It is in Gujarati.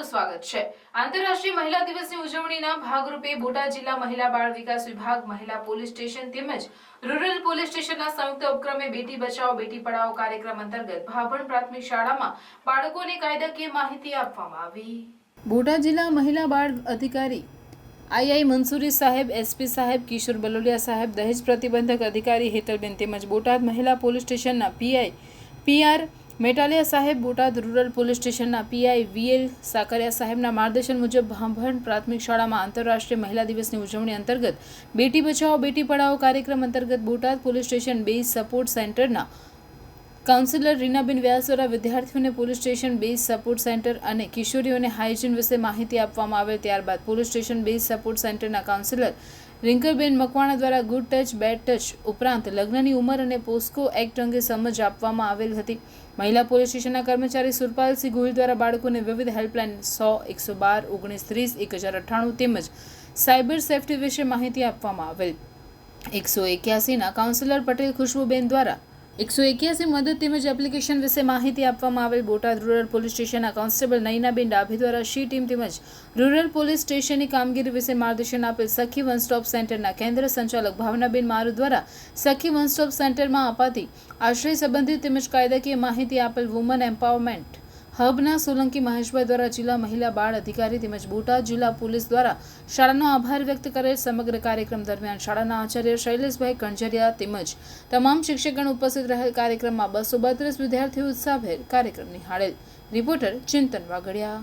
સ્વાગત છે. આંતરરાષ્ટ્રીય મહિલા દિવસની ઉજવણીના ભાગરૂપે બોટાદ જિલ્લા મહિલા બાળ વિકાસ વિભાગ, મહિલા પોલીસ સ્ટેશન તેમજ રૂરલ પોલીસ સ્ટેશનના સંયુક્ત ઉપક્રમે બેટી બચાવો, બેટી પઢાઓ કાર્યક્રમ અંતર્ગત ભાભણ પ્રાથમિક શાળામાં બાળકોને કાયદાકીય માહિતી આપવામાં આવી. બોટાદ જિલ્લા મહિલા બાળ અધિકારી આઈઆઈ મંસૂરી સાહેબ એસપી સાહેબ, કિશોર બલોલિયા સાહેબ, દહેજ પ્રતિબંધક અધિકારી હેતલબેન તેમજ બોટાદ મહિલા પોલીસ સ્ટેશનના પીઆઈ પીઆર મેટાલિયા સાહેબ બોટાદ રૂરલ પોલીસ સ્ટેશનના પીઆઈ વીએલ સાકરિયા સાહેબના માર્ગદર્શન મુજબ ભાંભણ પ્રાથમિક શાળામાં આંતરરાષ્ટ્રીય મહિલા દિવસની ઉજવણી અંતર્ગત બેટી બચાવો, બેટી પઢાઓ કાર્યક્રમ અંતર્ગત Botad police station base support સેન્ટરના કાઉન્સિલર રીનાબેન વ્યાસ દ્વારા વિદ્યાર્થીઓને police station base support centre અને કિશોરીઓને હાઇજીન વિશે માહિતી આપવામાં આવેલ ત્યારબાદ પોલીસ સ્ટેશન બેઝ સપોર્ટ સેન્ટરના કાઉન્સિલર રિંકલબેન મકવાણા દ્વારા ગુડ ટચ, બેડ ટચ ઉપરાંત લગ્નની ઉંમર અને પોસ્કો એક્ટ અંગે સમજ આપવામાં આવેલ હતી. મહિલા પોલીસ સ્ટેશનના કર્મચારી સુરપાલસિંહ ગોહિલ દ્વારા બાળકોને વિવિધ હેલ્પલાઇન સો, એકસો બાર, ઓગણીસ, ત્રીસ, એક હજાર અઠ્ઠાણું તેમજ સાયબર સેફટી વિશે માહિતી આપવામાં આવેલ. એકસો એક્યાસીના કાઉન્સિલર પટેલ ખુશ્બુબેન દ્વારા એકસો એક્યાસી મદદ તેમજ એપ્લિકેશન વિશે માહિતી આપવામાં આવેલ બોટાદ રૂરલ પોલીસ સ્ટેશનના કોન્સ્ટેબલ નયનાબેન ડાભી દ્વારા શી ટીમ તેમજ રૂરલ પોલીસ સ્ટેશનની કામગીરી વિશે માર્ગદર્શન આપેલ સખી વન સ્ટોપ સેન્ટરના કેન્દ્ર સંચાલક ભાવનાબેન મારુ દ્વારા સખી વન સ્ટોપ સેન્ટરમાં અપાતી આશ્રય સંબંધિત તેમજ કાયદાકીય માહિતી આપેલ વુમન એમ્પાવરમેન્ટ હબના સોલંકી મહેશભાઈ દ્વારા જિલ્લા મહિલા બાળ અધિકારી તેમજ બોટાદ જિલ્લા પોલીસ દ્વારા શાળાનો આભાર વ્યક્ત કરેલ. સમગ્ર કાર્યક્રમ દરમિયાન શાળાના આચાર્ય શૈલેષભાઈ કણજરિયા તેમજ તમામ શિક્ષકગણ ઉપસ્થિત રહેલ કાર્યક્રમમાં બસો બત્રીસ વિદ્યાર્થીઓ ઉત્સાહભેર કાર્યક્રમ નિહાળેલ. રિપોર્ટર ચિંતન વાગડિયા